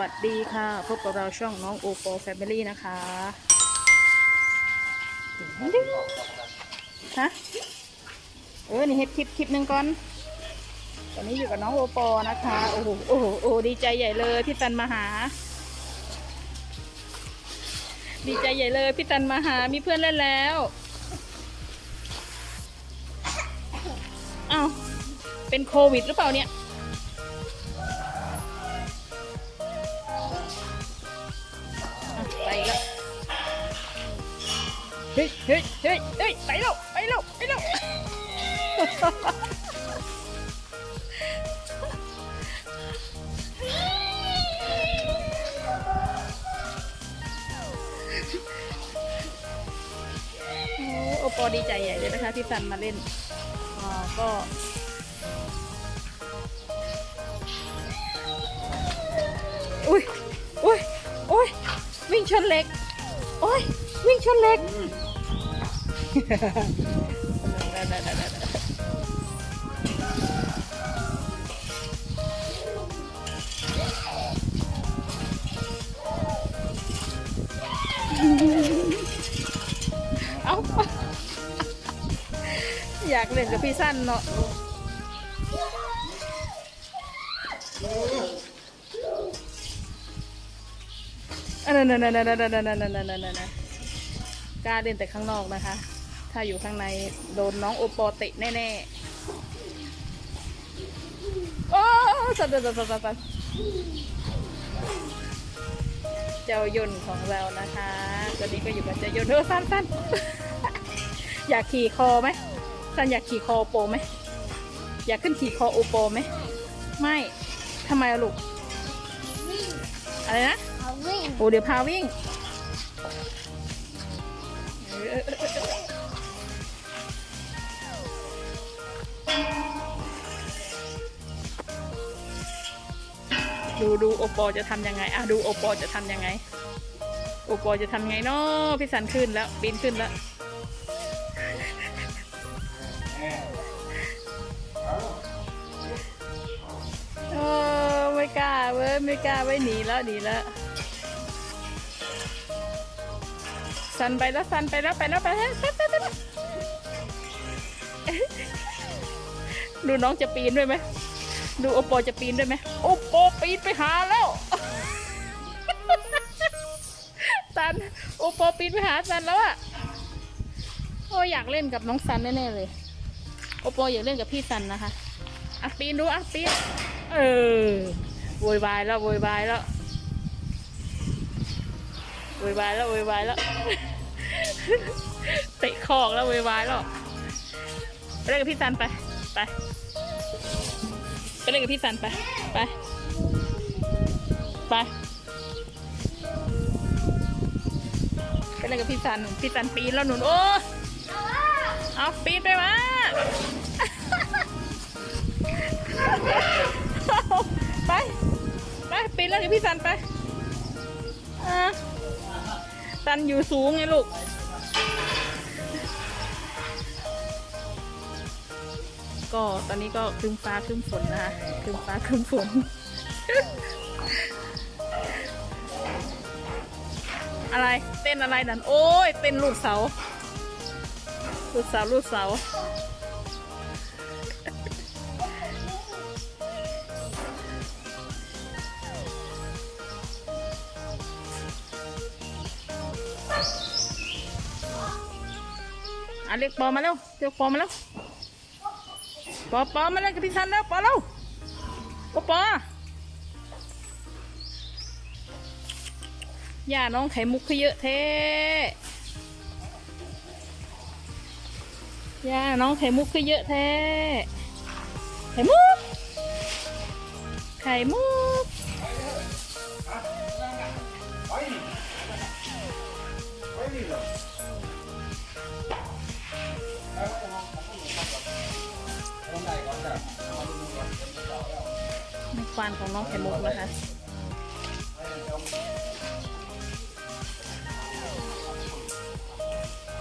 วัสดีค่ะ พบกับเราช่องน้องโอปอแฟมิลี่นะคะฮะเออ นี่เฮ็ดคลิปคลิปหนึ่งก่อน ตอนนี้อยู่กับน้องโอปอนะคะ โอ้โห โอ้โห โอ้ดีใจใหญ่เลยพี่ตันมาหา ดีใจใหญ่เลยพี่ตันมาหา มีเพื่อนเล่นแล้วอ้าวเป็นโควิดหรือเปล่าเนี่ย ฮ้ยเฮ้ยเฮ้ยเฮ้ไปแล้วไปแล้วไปแล้วโอ้โอปอดีใจใหญ่เลยนะคะที่ซันมาเล่นอ่าก็อุ้ยอุ้ยอุ้ยวิ่งชนเหล็กโอ้ยวิ่งชนเหล็ก เอาอยากเล่นกับพี่สั้นเนาะอันนนนนนั่นนั่นนั่นนั่นนั่นนั่นนั่นนั่นกล้าเล่นแต่ข้างนอกนะคะ ถ้าอยู่ข้างในโดนน้องโอปอเตะแน่ๆ โอ้สัตว์สัตว์สัตว์สัตว์สัตว์เจ้ายนต์ของเรานะคะตอนนี้ก็อยู่กับเจ้ายนต์เออสั้นสั้นอยากขี่คอไหมสั้นอยากขี่คอโอโปไหมอยากขึ้นขี่คอโอโปไหมไม่ทำไมอะลูกอะไรนะเอาวิ่งโอ้เดี๋ยวพาวิ่ง ดูดูโอปอจะทำยังไงอะดูโอปอจะทำยังไง โอปอจะทำไงเนาะพี่สันขึ้นแล้วปีนขึ้นแล้วโอไม่กล้าเว้ยไม่กล้าไว้หนีแล้วหนีแล้วสันไปแล้วสันไปแล้วไปแล้วไปแล้วไปไปไปไป ดูน้องจะปีนด้วยไหม ดูโอปอจะปีนด้วยไหมโอปอปีนไปหาแล้วสัน โอปอปีนไปหาสันแล้วอะโออยากเล่นกับน้องสันแน่ๆเลย โอปออยากเล่นกับพี่สันนะคะอะปีนดูอะปีน เออโวยวายแล้วโวยวายแล้วโวยวายแล้วโวยวายแล้วเตะคอกแล้วโวยวายแล้ว เล่นกับพี่ซันไป ไป ไปเล่นกับพี่ซันไป ไป ไป ไปเล่นกับพี่ซัน พี่ซันปีนแล้วหนุนโอ้ เอาปีนไปมาไป ไปปีนเล่นกับพี่ซันไปอ่าตันอยู่สูงไงลูก ก็ตอนนี้ก็ครึ้มฟ้าครึ้มฝนนะคะครึ้มฟ้าครึ้มฝน อะไรเต้นอะไรนั่นโอ้ยเต้นลูกเสาลูกเสาลูกเสาอะเรียกปอมาแล้วเรียกปอมาแล้ว ปอปอมาเล่นกับพี่ซันแล้วปอแล้วปอปอย่าน้องไข่มุกเขาเยอะเท่อย่าน้องไข่มุกเขาเยอะแท้ ไข่มุก ไข่มุกในค วานของน้องไข่มุกนะคะ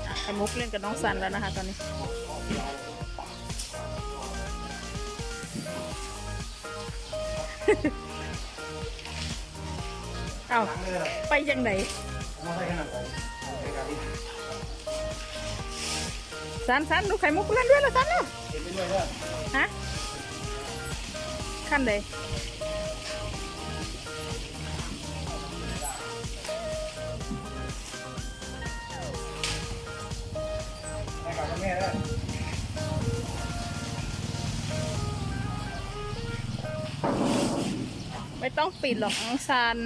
อะไข่มุกเล่นกับน้องสันแล้วนะคะตอนนี้ไเอาล้างเลยเหรอไปยังไหนผมว่าใส่ขนาดไหนในการที่สันสันดูไข่มุกเล่นด้วยละสันเนาะเก็บไปด้วยเนี่ยฮะขั้นใด ให้กับแม่ด้วยไม่ต้องปิดหรอกน้องซัน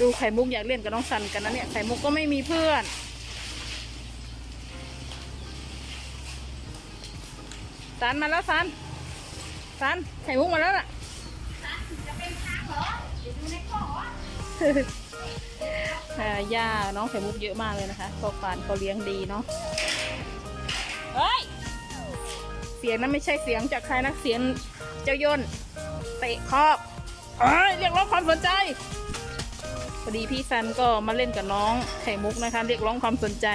ดูไข่มุกอยากเล่นกับน้องซันกันนะเนี่ย ไข่มุกก็ไม่มีเพื่อนซันมาแล้วซันซันไข่มุกมาแล้วน่ะเอ่อย่าน้องไข่มุกเยอะมากเลยนะคะพอฟานเขาเลี้ยงดีเนาะ เฮ้ย เสียงนั้นไม่ใช่เสียงจากใครนะเสียงเจ้าย่นเตะคอบเอ้ยเรียกร้องความสนใจพอดีพี่ซันก็มาเล่นกับน้องไข่มุกนะคะ เรียกร้องความสนใจ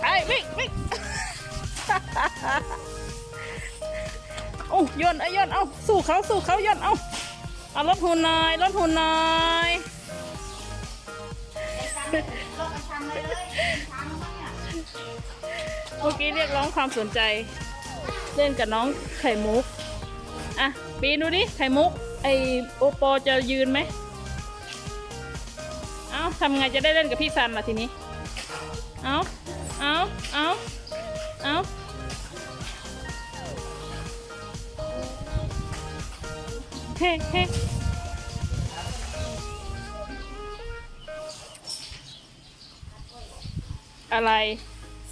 ไปวิ่งวิ่งโอ้ยนไอ้ยนเอาสู้เขาสู้เขายนเอาเอารถหุ่นหน่อยรถหุ่นหน่อย เมื่อกี้เรียกร้องความสนใจ เล่นกับน้องไข่มุก อะ ปีนดูดิ ไข่มุก ไอโอปอจะยืนไหม เอ้าทำไงจะได้เล่นกับพี่ซันล่ะทีนี้ เอ้า เอ้า เอ้า เอ้าเฮ้เฮ้ อะไร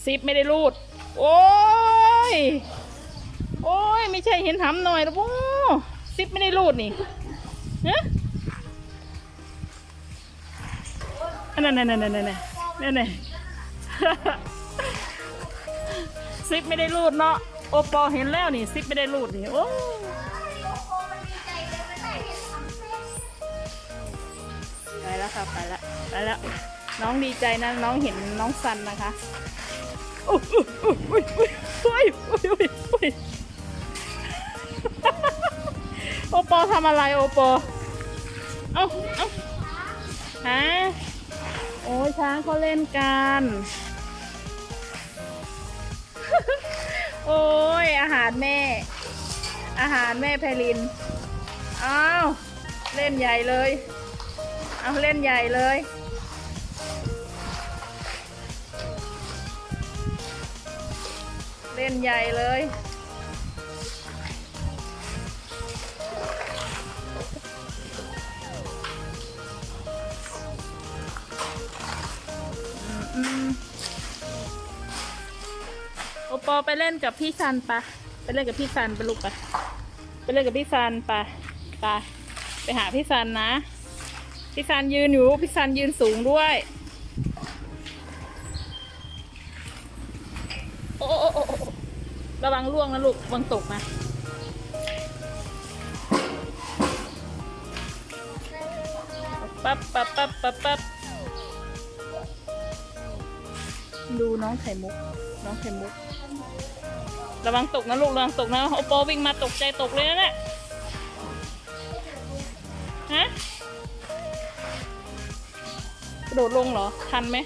ซิปไม่ได้รูด โอ้ย โอ้ย ไม่ใช่เห็นหำหน่อยแล้วโอ้ซิปไม่ได้รูดนี่ฮะอันนั่นนั่นนั่นนั่นนั่นนั่นนั่นซิปไม่ได้รูดเนาะโอปอเห็นแล้วนี่ซิปไม่ได้รูดนี่โอ้ไปแล้วค่ะไปแล้วไปแล้ว น้องดีใจนะน้องเห็นน้องซันนะคะโอ้ยโอ้ยโอ้ยโอ้ยโอ้ยอุ้ยโอปอทำอะไรโอปอเอ้าเอ้าฮะโอ้ยช้างเขาเล่นกัน โอ้ยอาหารแม่ อาหารแม่ไพลินอ้าวเล่นใหญ่เลย เอาเล่นใหญ่เลย เล่นใหญ่เลย โอปอไปเล่นกับพี่ซันปะไปเล่นกับพี่ซันไปลูกไปไปเล่นกับพี่ซันปะไปไปหาพี่ซันนะ พี่ซันยืนอยู่ พี่ซันยืนสูงด้วย โอ้โอ้โอ้ ระวังล่วงนะลูกระวังตกนะปั๊บปั๊บปั๊บปั๊บปั๊บดูน้องไข่มุก น้องไข่มุก ระวังตกนะลูกระวังตกนะโอปอวิ่งมาตกใจตกเลยนะเนี่ยฮะกระโดดลงเหรอ ทันไหม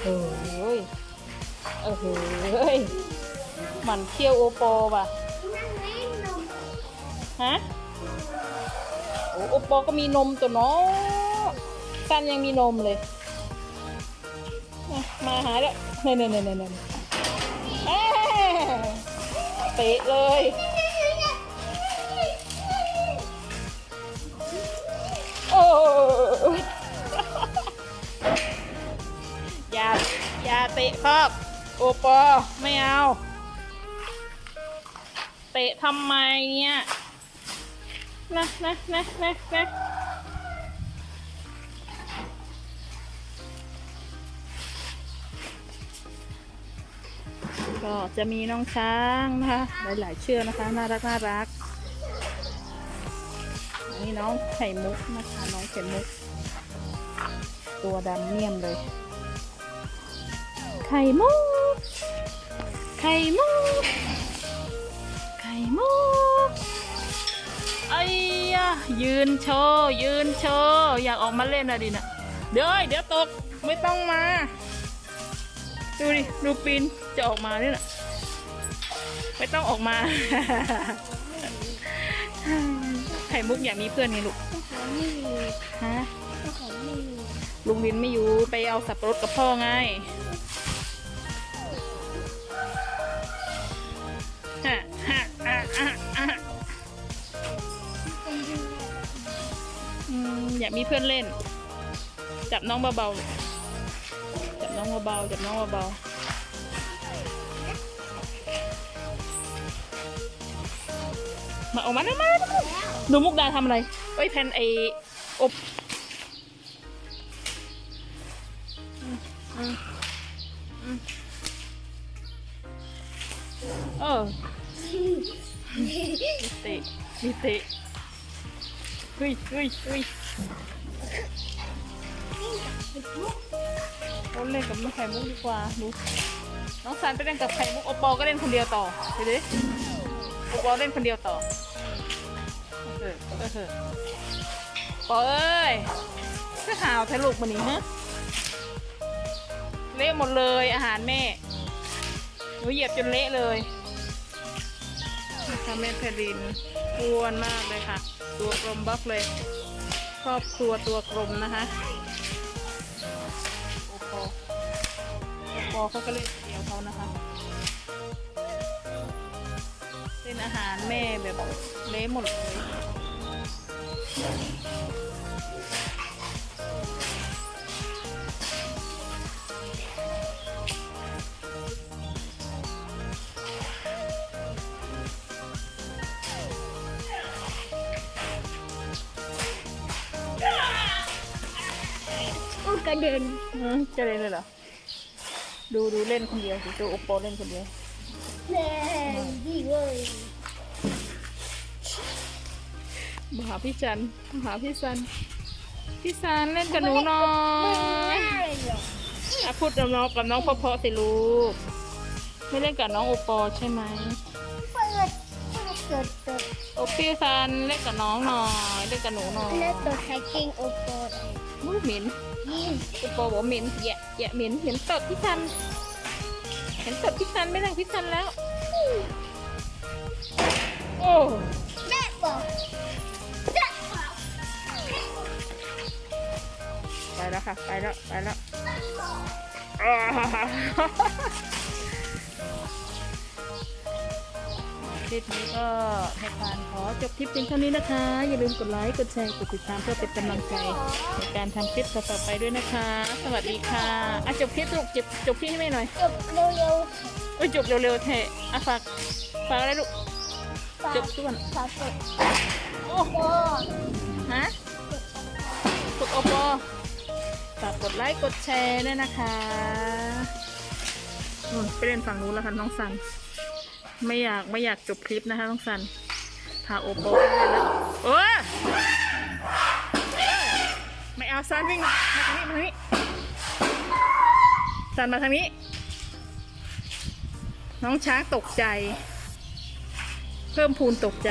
เฮ้ย เอ้ยหมันเที่ยวโอปอว่ะ ฮะ โอ้โอปอก็มีนมตัวเน้องซันยังมีนมเลย มามาหาแล้วเน่เน่เน่เน่เน่เอ้เตะเลยโอ้อย่าอย่าเตะครับ โอปอไม่เอา เตะทำไมเนี่ยนะนะนะนะนะก็จะมีน้องช้างนะคะ หลายๆเชือกนะคะ น่ารักน่ารักนี่น้องไข่มุกนะคะน้องไข่มุก ตัวดำเนียมเลย ไข่มุก ไข่มุก ไข่มุกไอ้ยะยืนโชว์ยืนโชว์อยากออกมาเล่นอะดินะเดี๋ยวเอ้ยเดี๋ยวตกไม่ต้องมา ดูดิ ดูปีนจะออกมาเนี่ยนะไม่ต้องออกมา ไข่มุกอยากมีเพื่อนไงลูกก็ขอไม่มีฮะก็ขอไม่มีลุงวินไม่อยู่ไปเอาสับปะรดกับพ่อไง มีเพื่อนเล่น จับน้องเบาๆ จับน้องเบาๆ จับน้องเบาๆมาออกมานะมามามาหนูมุกดาทำอะไรเอ้ยแผ่นไออบอืมอืมอืมเออมีเตะมีเตะเฮ้ยเฮ้ยเฮ้ย เราเล่นกับไข่มุกดีกว่าดูน้องซันไปเล่นกับไข่มุกโอปอก็เล่นคนเดียวต่อไปดิโอปอเล่นคนเดียวต่อเออเออเออปอเอ้ยก็หาวทะลุกมันนี่ฮะเละหมดเลยอาหารแม่หนูเหยียบจนเละเลยนะคะแม่แพรินอ้วนมากเลยค่ะ ตัวกลมบล็อกเลย ครอบครัวตัวกลมนะคะโอปอโอปอเขาก็เล่นเดียวเขานะคะเป็นอาหารแม่แบบเละหมดเลย กระเด็นอืมจะเล่นเลยเหรอ ดูดูเล่นคนเดียวสิดูโอปอเล่นคนเดียว แม่ดีเว้ยมาหาพี่จันมาหาพี่ซัน พี่ซันเล่นกับหนูหน่อมึงยแม่เลยเหรออะพูดกับน้องกับน้องเพราะๆสิลูก ไม่เล่นกับน้องโอปอใช่ไหม เปิดเปิดเปิดเปิดโอพี่ซันเล่นกับน้องหน่อย เล่นกับหนูหน่อยแล้วตัวแฮกกิ้งโอโปดมูเหม็น ยิงโอปอบอกว่าเหม็นแยะแยะเหม็นเห็นตดพี่ซันเห็นตดพี่ซันไม่รักพี่ซันแล้ว โอ้แม่บอกแม่บอกไปแล้วค่ะ ไปแล้ว ไปแล้ว คลิปนี้ก็ให้ทานขอจบคลิปเพียงเท่านี้นะคะ อย่าลืมกดไลค์ กดแชร์ กดติดตามเพื่อเป็นกำลังใจ ในการทำคลิปต่อๆไปด้วยนะคะ สวัสดีค่ะอะจบคลิปลูกจบจบคลิปให้แม่หน่อยจบเร็วเอ้ยจบเร็วๆเทะอะฝากฝากอะไรลูก ๆฝากจบส่วน ฝากกดโอ้โอ้ฮะกดโอปอฝากกดไลค์ กดแชร์ด้วยนะคะนู่นไปเล่นฝั่งนู้นแล้วค่ะน้องสัน ไม่อยากไม่อยากจบคลิปนะคะน้องสันพาโอปอไปเล่นแล้วโอ้ยเอ้ยไม่เอาสันวิ่งมาทางนี้มาทางนี้สันมาทางนี้ น้องช้างตกใจ เพิ่มพูนตกใจ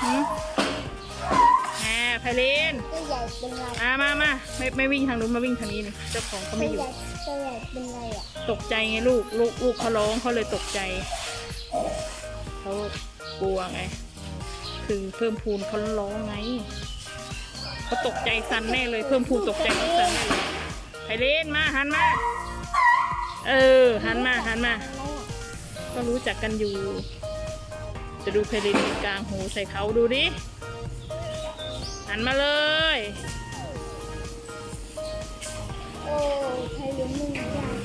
หื มแหมไพลินตัวใหญ่เป็นไรมามามาไม่ไม่วิ่งทางนู้นมาวิ่งทางนี้นี่เจ้าของเขาตัวไม่อใหยู่ญ่ตัวใหญ่เป็นไรอะตกใจไงลูกลูกลูกเขาร้องเขาเลยตกใจเขากลัวไง คือเพิ่มพูนเขาร้องไงเขาตกใจซันแน่เลยเพิ่มพูนตกใจน้องซันแน่เลยไพลินมาหันมา เออหันมาหันมา ก็รู้จักกันอยู่ จะดูไพลินกลางหูใส่เขาดูดิ หันมาเลย โอ้ใครเลี้ยงมึงจ้ะ